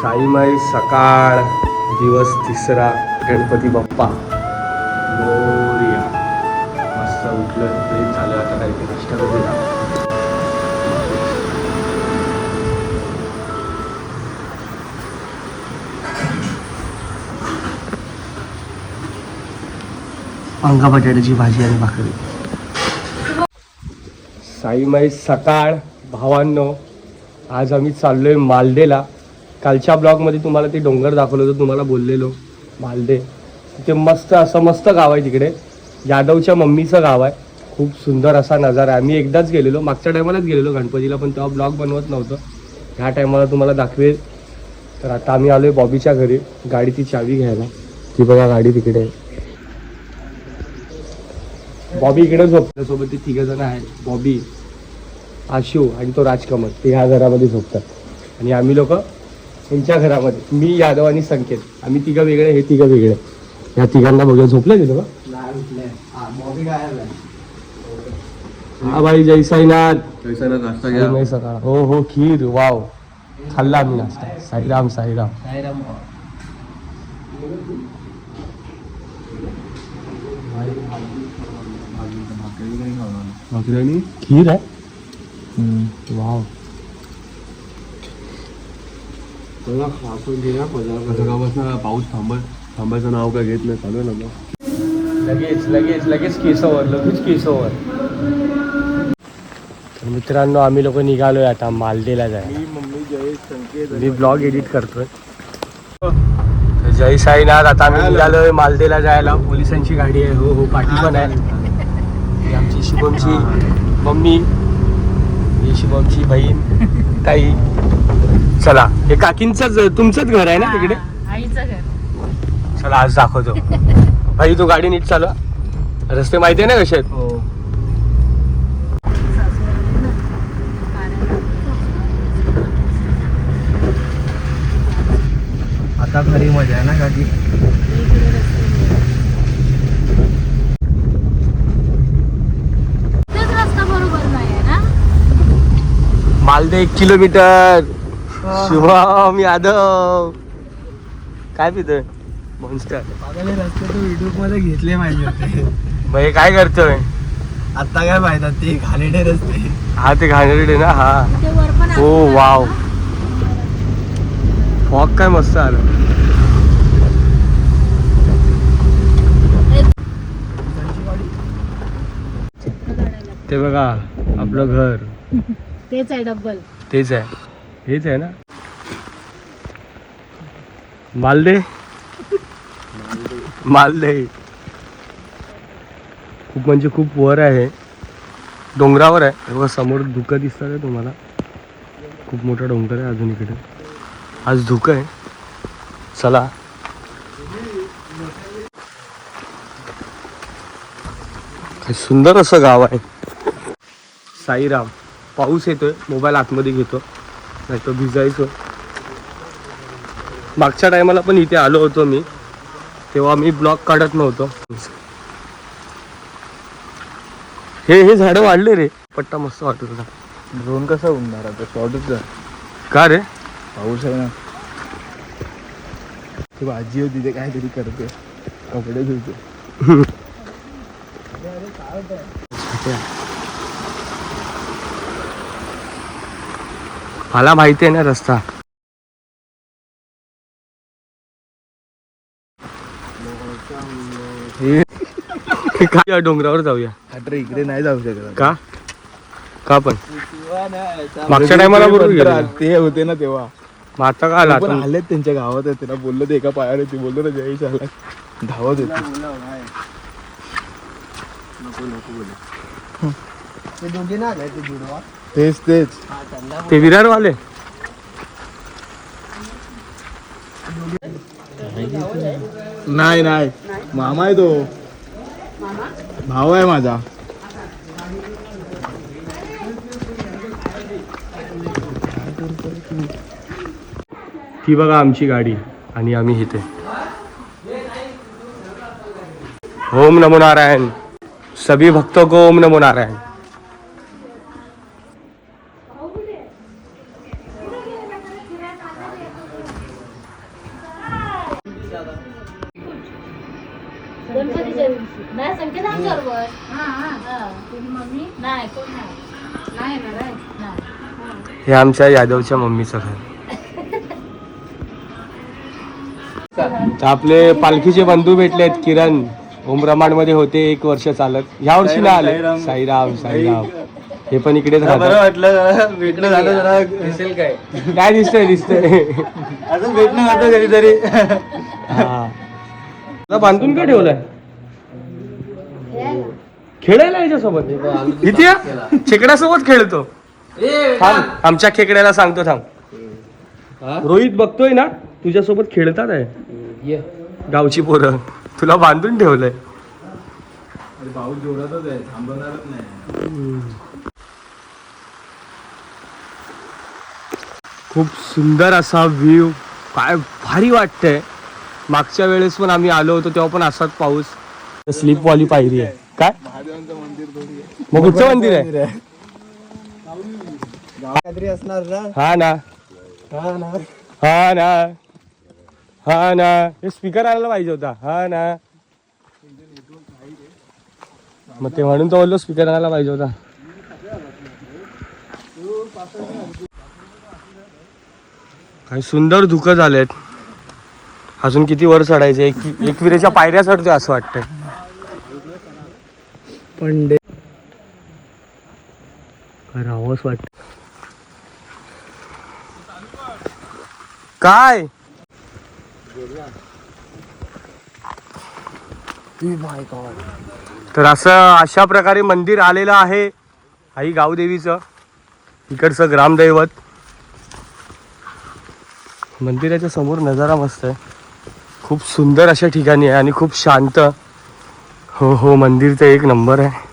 साईमाई सकाळ दिवस तिसरा गणपती बाप्पा. मोरया मस्त उठलं प्रेम झालं आता काहीतरी नाश्ता करूया. अंगा बटाट्याची भाजी आणि भाकरी. साईमाई सकाळ भावांनो आज आम्ही चाललोय मालदेला. कालच्या ब्लॉगमध्ये तुम्हाला ते डोंगर दाखवलं होतं तुम्हाला बोललेलो मालदे तिथे मस्त असं मस्त गाव आहे तिकडे. यादवच्या मम्मीचं गाव आहे. खूप सुंदर असा नजारा आहे. आम्ही एकदाच गेलेलो. मागच्या टायमालाच गेलेलो गणपतीला पण तेव्हा ब्लॉग बनवत नव्हतं. ह्या टायमाला तुम्हाला दाखवेल. तर आता आम्ही आलोय बॉबीच्या घरी. गाडीची चावी घ्यायला. ती बघा गाडी तिकडे. आहे बॉबी इकडे झोपतात सोबत ते तिघ जण आहेत. बॉबी आशू आणि तो राजकमल. ते ह्या घरामध्ये झोपतात. आणि आम्ही लोक यांच्या घरामध्ये. मी यादव आणि संकेत. आम्ही तिघं वेगळे हे तिघं वेगळे. ह्या तिघांना बघूया. झोपले तिथं हा भाई जय साईनाथ. नाही सकाळ हो हो खीर वाव. खाल्ला आम्ही नाश्ता. साईराम साईराम. भाकरी खीर आहे? वाव. सकाळपासून पाऊस थांबत थांबायचं नाव काय घेत नाही. चालू ना लगेच लगेच लगेच केसवर लगेच केसवर. तर मित्रांनो आम्ही लोक निघालोय आता मालदेला जाय मी मम्मी जयेश संकेत मी ब्लॉग एडिट करतोय. जय साईनाथ आता आम्ही निघालोय मालदेला जायला. पोलिसांची गाडी आहे. हो हो पाठी पण आहे. आमची शुभमची मम्मी ही शुभमची बहीण ताई. चला हे काकींचंच तुमचंच घर आहे ना तिकडे? आईचं घर. चला आज दाखवतो. भाई तू गाडी नीट चालवा. रस्ते माहिती आहे ना कसे आहेत? हो. आता खरी मजा आहे ना काकी? तेच रस्ता बरोबर नाही आहे ना? मालदे एक किलोमीटर. शुभम यादव. काय पितोय? मॉन्स्टर मागाले रस्ते तू युट्यूबमध्ये घेतले माहिती होते. भाई काय करतोय? आता काय माहिती ते घाणेडे रस्ते. हा ते घाणेरडे ना हा. ते वर पण ओ वाव. फॉग काय मस्त आलं. ते बघा आपलं घर. तेच आहे डब्बल. तेच आहे. हेच आहे ना. मालदे. मालदे. खूप म्हणजे खूप वर आहे. डोंगरावर आहे. बघा समोर धुकं दिसतं आहे तुम्हाला. खूप मोठा डोंगर आहे अजून इकडे. आज धुकं आहे. चला. काय सुंदर असं गाव आहे. साईराम. पाऊस येतोय. मोबाईल आतमध्ये घेतो. नाही तो भिजायचो. मागच्या टायमाला पण इथे आलो होतो मी. तेव्हा मी ब्लॉक काढत नव्हतो. हे हे झाडं वाढले रे. पट्टा मस्त वाटत होता. ड्रोन कसा उडणार आता? शॉर्टच का रे? पाऊस आहे ना. ती भाजी होती ते काहीतरी करते. कपडे धुते. मला माहिती आहे ना रस्ता. हे- काय या डोंगरावर जाऊया. आता इकडे नाही जाऊ शकत का? का पण? मागच्या टायमाला बरोबर. ते होते ना तेव्हा. मग आता का आला पण आता? आलेत त्यांच्या गावात आहे त्यांना बोललो ते एका पायावर ती बोललो ना जयेश आला धावत होती. तेच तेच. ते विरारवाले. नाही नाही. मामा आहे तो. भाऊ आहे माझा. ती बघा आमची गाडी आणि आम्ही इथे. ओम नमो नारायण. सभी भक्तों को ओम नमो नारायण. हे आमच्या यादवच्या मम्मीचं घर. तर आपले पालखीचे बंधू भेटलेत किरण. ओमरामाडमध्ये होते एक वर्ष चालत. ह्या वर्षी ना आले. साईराम. साईराम हे पण इकडेच भेटणं झालं काय. काय दिसतंय दिसतंय? अजून भेटणं होतं कधीतरी. हा. तुला बांधून का ठेवलाय? खेळायला याच्यासोबत? इथे या. खेकड्यासोबत खेळतो. थांब आमच्या खेकड्याला सांगतो थांब. रोहित बघतोय ना तुझ्यासोबत खेळतात आहे. गावची पोरं. तुला बांधून ठेवलंय. पाऊस जोरातच आहे. थांबवणारच नाही. खूप सुंदर असा व्ह्यू काय भारी वाटतंय. मागच्या वेळेस पण आम्ही आलो होतो तेव्हा पण असाच पाऊस. स्लीपवाली पायरी आहे. काय? मग कुठचं मंदिर आहे. काहीतरी असणार ना? हा ना. हा ना. हा ना. हा ना. हे स्पीकर आणायला पाहिजे होता. हा ना. मग ते म्हणून तो बोललो स्पीकर आणायला पाहिजे होता. काय सुंदर धुकं झालेत. अजून किती वर चढायचे? एक एकविरेच्या पायऱ्या चढतोय असं वाटतंय. पण राहावंच वाटत काय? तर असं अशा प्रकारे मंदिर आलेलं आहे आई गावदेवीचं इकडचं ग्रामदैवत. मंदिराच्या समोर नजारा मस्त आहे. खूप सुंदर अशा ठिकाणी आहे आणि खूप शांत. हो हो मंदिर तर एक नंबर आहे.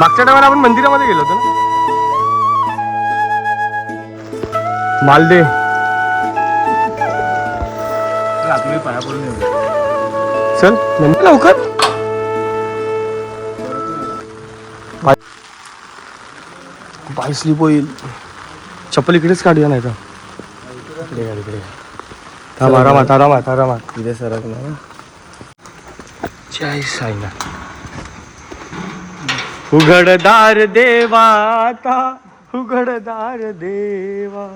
मागच्या टायमाला आपण मंदिरामध्ये गेलो होतो ना? मालदे. चल नंतर लवकर. पाय- पाय स्लिप होईल. चप्पल इकडेच काढूया नाही थांब आरामात आरामात आरामात. तिथे सरकणार जय साईनाथ. उघडदार देवा आता उघडदार देवा.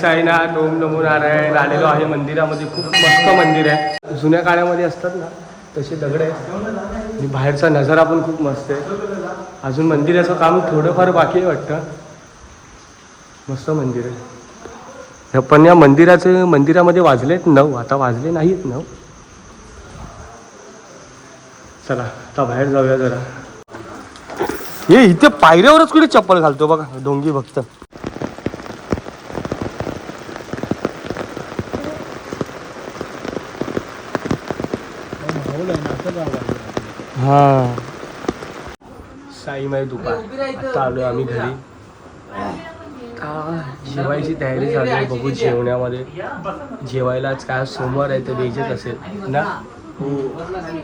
साईनाथ ओम नमो नारायण आलेलो आहे मंदिरामध्ये. खूप मस्त मंदिर आहे. जुन्या काळामध्ये असतात ना तसे दगड आहेत. आणि बाहेरचा नजारा पण खूप मस्त आहे. अजून मंदिराचं काम थोडंफार बाकी आहे वाटतं. मस्त मंदिर आहे. पण या मंदिराचे मंदिरामध्ये वाजलेत नऊ. आता वाजले नाहीत नऊ. चला आता बाहेर जाऊया जरा. हे इथे पायऱ्यावरच कुठे चप्पल घालतो बघा डोंगी भक्त. हा. साईमय दुपार आता आलो आम्ही घरी. जेवायची तयारी चालू आहे. बघू जेवण्यामध्ये. जेवायला आज काय सोमवार आहे तर व्हेजच असेल. ना?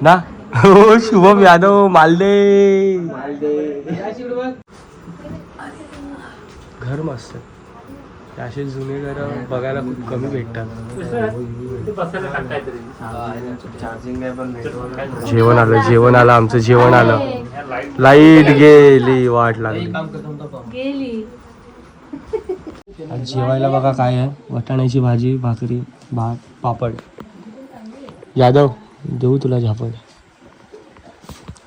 ना? हो शुभम यादव मालदे. घर मस्त. असे जुने घर बघायला खूप कमी भेटतात. जेवण आलं जेवण आलं आमचं जेवण आलं. लाइट गेली वाट लागली. जेवायला बघा काय आहे. वटाण्याची भाजी भाकरी भात पापड. यादव देऊ तुला झापड.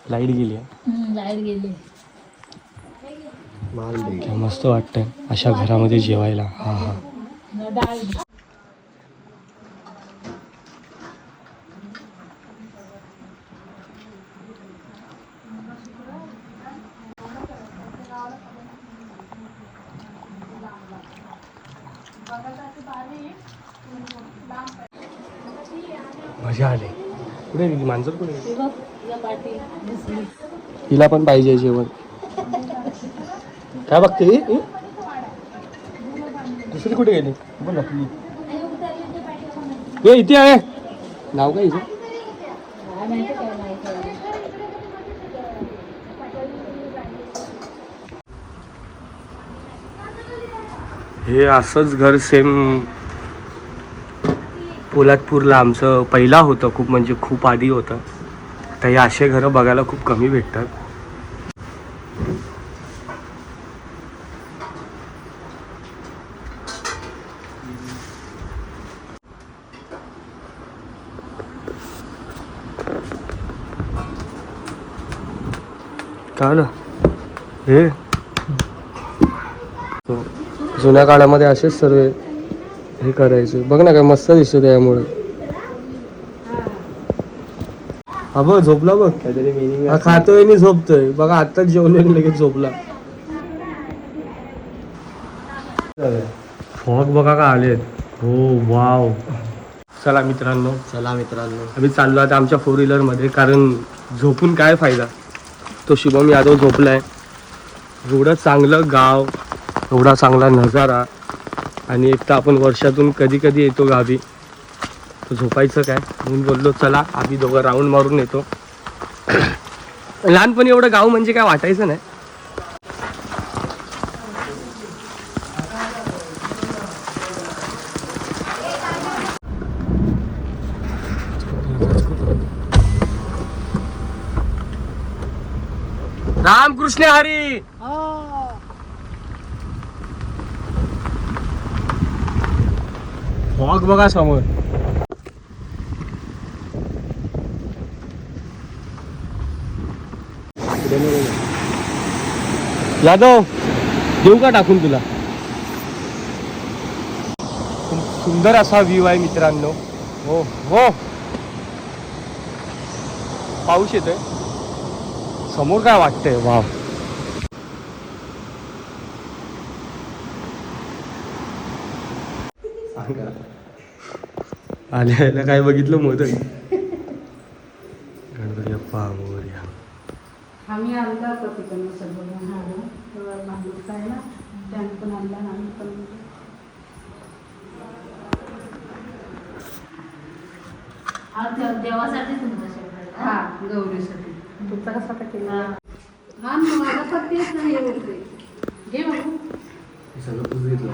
लाइट गेली आहे. लाइट गेली. मस्त वाटतंय. अशा घरामध्ये जेवायला. हा हा. मजा आली. कुठे मांजर कुठे हिला पण पाहिजे जेवण. काय बघते? दुसरी कुठे गेली? नकली ये इथे आहे. नाव काय हिचं? माहिती हे असंच घर सेम पोलादपूरला आमचं पहिला होतं खूप म्हणजे खूप आधी होतं. तर हे असे घरं बघायला खूप कमी भेटतात. काय आलं? हे. जुन्या काळामध्ये असेच सर्व हे करायचे. बघ ना काय मस्त दिसतो त्यामुळे. हा बघ झोपला बघ. काहीतरी मिनिंग हा खातोय आणि झोपतोय. बघा आताच जेवलोय आणि लगेच झोपला. फॉग बघा का आलेत. हो वाव चला मित्रांनो. चला मित्रांनो. आम्ही चाललो आता आमच्या फोर व्हीलरमध्ये कारण झोपून काय फायदा? तो शुभम यादव झोपला आहे एवढं चांगलं गाव एवढा चांगला नजारा आणि एक तर आपण वर्षातून कधी कधी येतो गावी. तर झोपायचं काय? म्हणून बोललो चला आम्ही दोघं राऊंड मारून येतो. लहानपणी एवढं गाव म्हणजे काय वाटायचं नाही. रामकृष्ण हरी. फॉग बघा समोर. यादव देऊ का टाकून तुला? सुंदर असा व्ह्यू आहे मित्रांनो. हो हो. पाऊस येतोय. समोर काय वाटतंय? वाव. आल्या आल्या काय बघितलं मोदक? गणपती बाप्पा मोरया. आम्ही आणला होता तिकडनं सगळं तर माणूस आहे ना त्याने पण आणला आणि आम्ही पण. हा देव- देवासाठी तुमचा शेवट हा गौरीसाठी. तुमचा कसा का केला? हा. माझा पण तेच नाही होते घे बघू सगळं तुझं घेतलं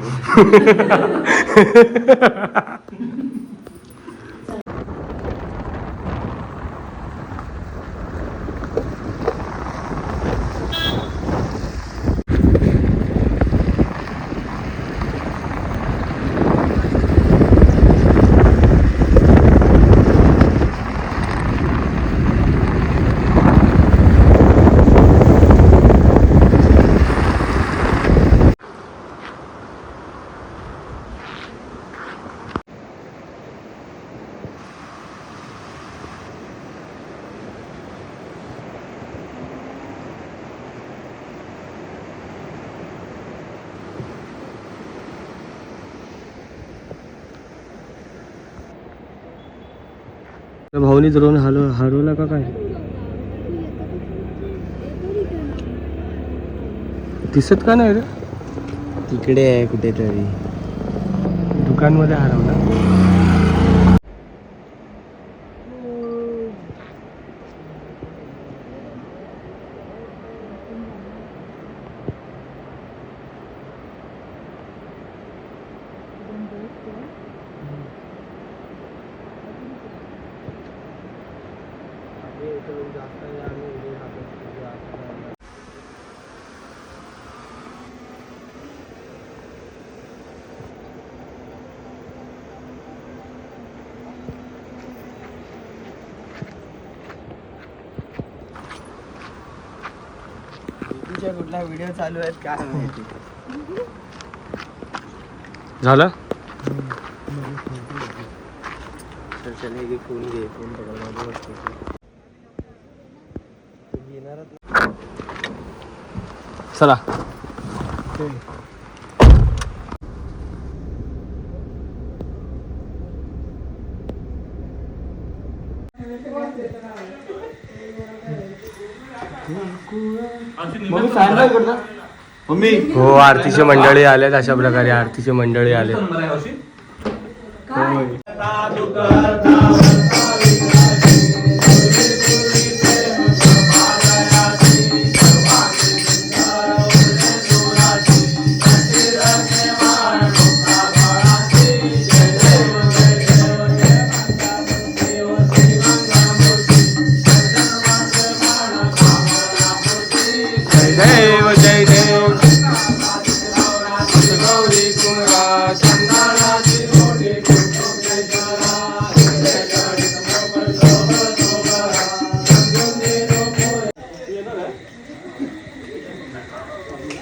भाऊनी द्रोण हलव हरवला का काय? दिसत का नाही रे? तिकडे आहे कुठेतरी. दुकानमध्ये हरवला. तुझ्या कुठला व्हिडिओ चालू आहेत काय माहिती. झालं? चल चल हे घे, फोन घे फोन पकड माझं बघतो. तू घेणारच चला. मम्मी हो आरतीचे मंडळी आलेत अशा प्रकारे आरतीचे मंडळी आलेत.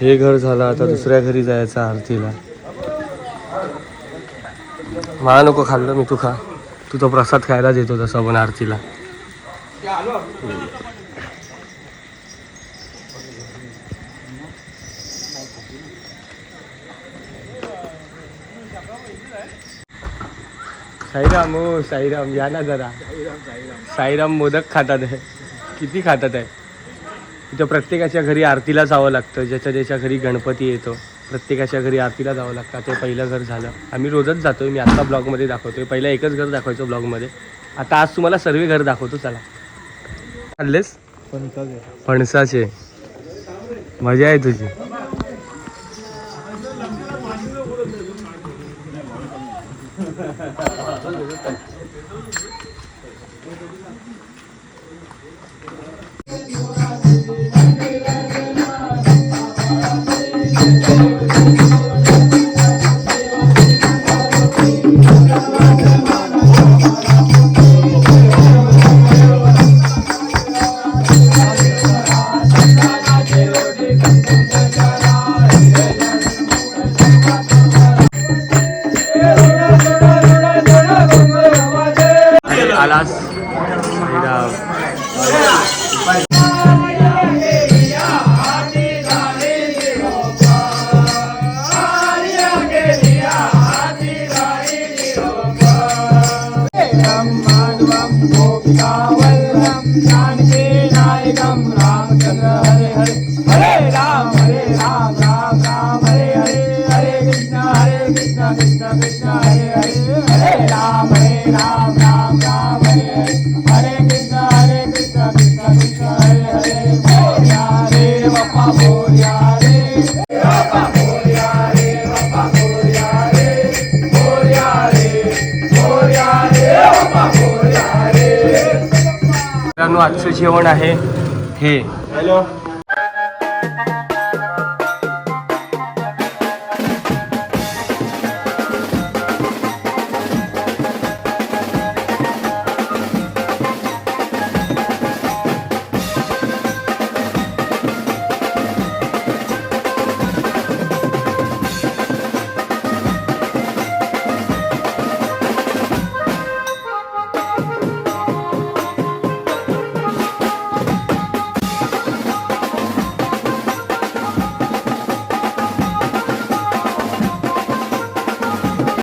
हे घर झालं आता दुसऱ्या घरी जायचं आरतीला. मला नको खाल्लं मी तू खा. तू तो प्रसाद खायलाच देतो तसं पण आरतीला. साईराम हो साईराम या ना जरा. साईराम मोदक खातात आहे. किती खातात आहे? इथं प्रत्येकाच्या घरी आरतीला जावं लागतं ज्याच्या ज्याच्या घरी गणपती येतो प्रत्येकाच्या घरी आरतीला जावं लागतं. ते पहिलं घर झालं. आम्ही रोजच जातोय मी आत्ता ब्लॉगमध्ये दाखवतोय. पहिलं एकच घर दाखवायचं ब्लॉगमध्ये. आता आज तुम्हाला सर्व घर दाखवतो चला. खाल्लेस फणसाचे. मजा आहे तुझी. गोपिका वल्लभ कांते नायकम रामचंद्र हरे हरे। आजचं जेवण आहे. हे. हॅलो